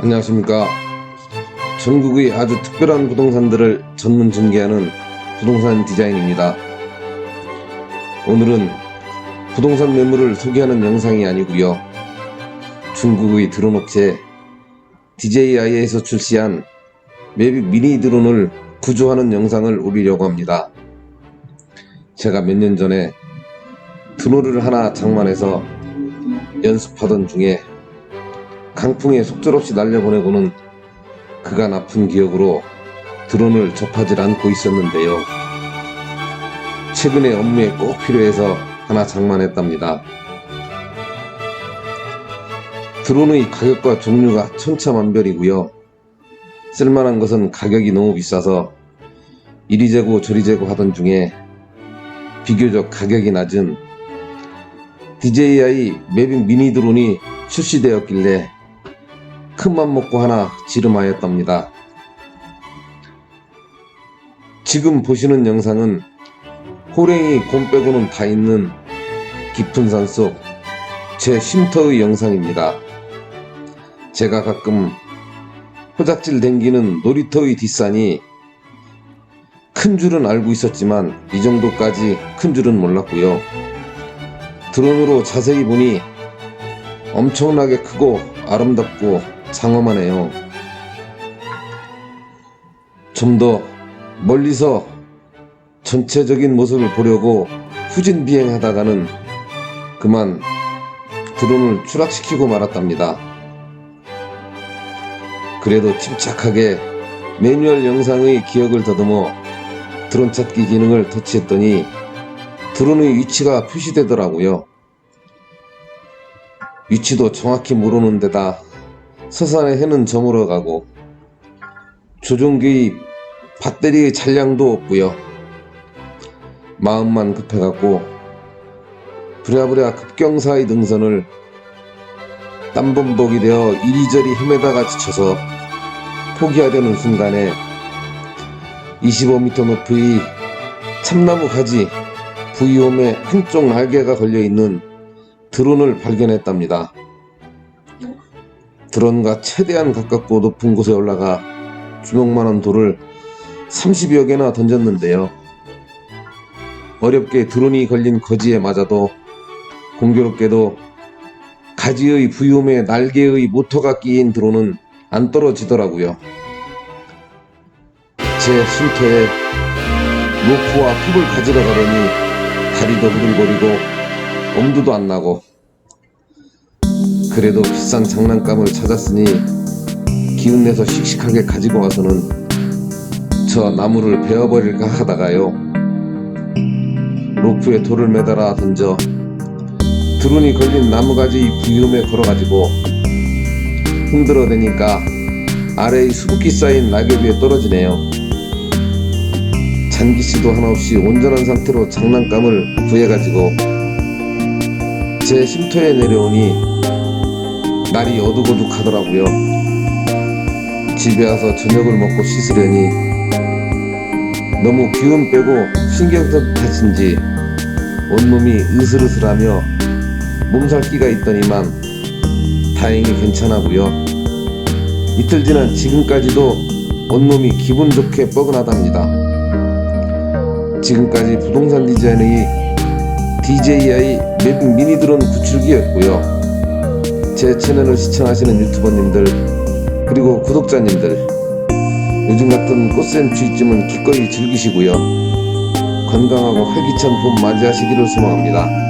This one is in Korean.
안녕하십니까. 전국의 아주 특별한 부동산들을 전문 중개하는 부동산 디자인입니다. 오늘은 부동산 매물을 소개하는 영상이 아니고요. 중국의 드론 업체 DJI에서 출시한 맵이 미니 드론을 구조하는 영상을 올리려고 합니다. 제가 몇 년 전에 드론을 하나 장만해서 연습하던 중에 강풍에 속절없이 날려보내고는 그간 아픈 기억으로 드론을 접하질 않고 있었는데요. 최근에 업무에 꼭 필요해서 하나 장만했답니다. 드론의 가격과 종류가 천차만별이고요. 쓸만한 것은 가격이 너무 비싸서 이리 재고 저리 재고 하던 중에 비교적 가격이 낮은 DJI 매빅 미니 드론이 출시되었길래 큰맘 먹고 하나 지름하였답니다. 지금 보시는 영상은 호랭이 곰 빼고는 다 있는 깊은 산속 제 쉼터의 영상입니다. 제가 가끔 호작질 댕기는 놀이터의 뒷산이 큰 줄은 알고 있었지만 이 정도까지 큰 줄은 몰랐고요. 드론으로 자세히 보니 엄청나게 크고 아름답고 장엄하네요. 좀 더 멀리서 전체적인 모습을 보려고 후진 비행하다가는 그만 드론을 추락시키고 말았답니다. 그래도 침착하게 매뉴얼 영상의 기억을 더듬어 드론 찾기 기능을 터치했더니 드론의 위치가 표시되더라고요. 위치도 정확히 모르는 데다 서산의 해는 저물어 가고 조종기의 배터리의 잔량도 없고요. 마음만 급해갖고 부랴부랴 급경사의 등선을 땀범벅이 되어 이리저리 헤매다가 지쳐서 포기하려는 순간에 25m 높이의 참나무 가지 부위홈에 한쪽 날개가 걸려있는 드론을 발견했답니다. 드론과 최대한 가깝고 높은 곳에 올라가 주먹만한 돌을 30여 개나 던졌는데요. 어렵게 드론이 걸린 거지에 맞아도 공교롭게도 가지의 부유음에 날개의 모터가 끼인 드론은 안 떨어지더라고요. 제 쉼터에 로프와 톱을 가지러 가려니 다리도 후들거리고 엄두도 안 나고 그래도 비싼 장난감을 찾았으니 기운내서 씩씩하게 가지고 와서는 저 나무를 베어버릴까 하다가요 로프에 돌을 매달아 던져 드론이 걸린 나무가지 부유음에 걸어가지고 흔들어대니까 아래의 수북히 쌓인 낙엽 위에 떨어지네요. 잔기씨도 하나 없이 온전한 상태로 장난감을 구해가지고 제 쉼터에 내려오니 날이 어둑어둑하더라고요. 집에 와서 저녁을 먹고 씻으려니 너무 기운 빼고 신경전 탓인지 온몸이 으슬으슬하며 몸살기가 있더니만 다행히 괜찮아고요. 이틀 지난 지금까지도 온몸이 기분 좋게 뻐근하답니다. 지금까지 부동산 디자인의 DJI 맵 미니 드론 구출기였고요. 제 채널을 시청하시는 유튜버님들 그리고 구독자님들 요즘 같은 꽃샘 주의쯤은 기꺼이 즐기시고요. 건강하고 활기찬 봄 맞이하시기를 소망합니다.